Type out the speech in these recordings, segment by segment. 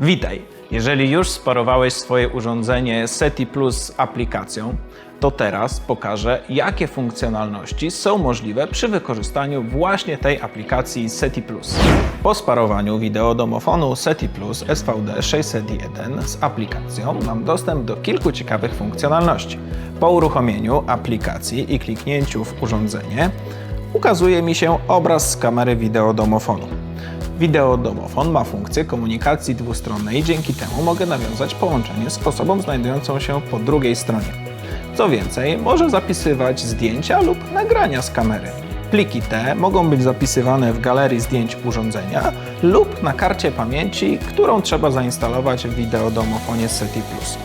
Witaj! Jeżeli już sparowałeś swoje urządzenie SETI Plus z aplikacją, to teraz pokażę, jakie funkcjonalności są możliwe przy wykorzystaniu właśnie tej aplikacji SETI Plus. Po sparowaniu wideodomofonu SETI Plus SVD 601 z aplikacją mam dostęp do kilku ciekawych funkcjonalności. Po uruchomieniu aplikacji i kliknięciu w urządzenie ukazuje mi się obraz z kamery wideodomofonu. Wideodomofon ma funkcję komunikacji dwustronnej dzięki temu mogę nawiązać połączenie z osobą znajdującą się po drugiej stronie. Co więcej, może zapisywać zdjęcia lub nagrania z kamery. Pliki te mogą być zapisywane w galerii zdjęć urządzenia lub na karcie pamięci, którą trzeba zainstalować w wideodomofonie SETI Plus.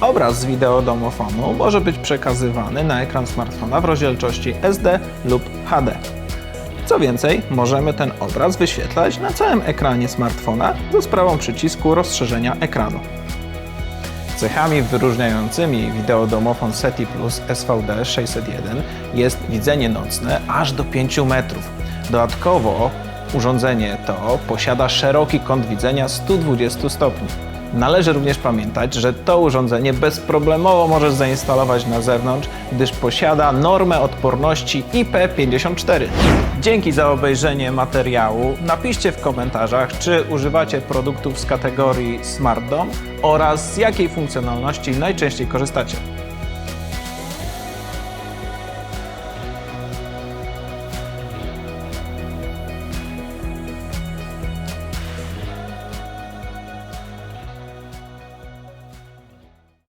Obraz z wideodomofonu może być przekazywany na ekran smartfona w rozdzielczości SD lub HD. Co więcej, możemy ten obraz wyświetlać na całym ekranie smartfona za sprawą przycisku rozszerzenia ekranu. Cechami wyróżniającymi wideodomofon SETI Plus SVD 601 jest widzenie nocne aż do 5 metrów. Dodatkowo urządzenie to posiada szeroki kąt widzenia 120 stopni. Należy również pamiętać, że to urządzenie bezproblemowo możesz zainstalować na zewnątrz, gdyż posiada normę odporności IP54. Dzięki za obejrzenie materiału. Napiszcie w komentarzach, czy używacie produktów z kategorii Smart Dome oraz z jakiej funkcjonalności najczęściej korzystacie.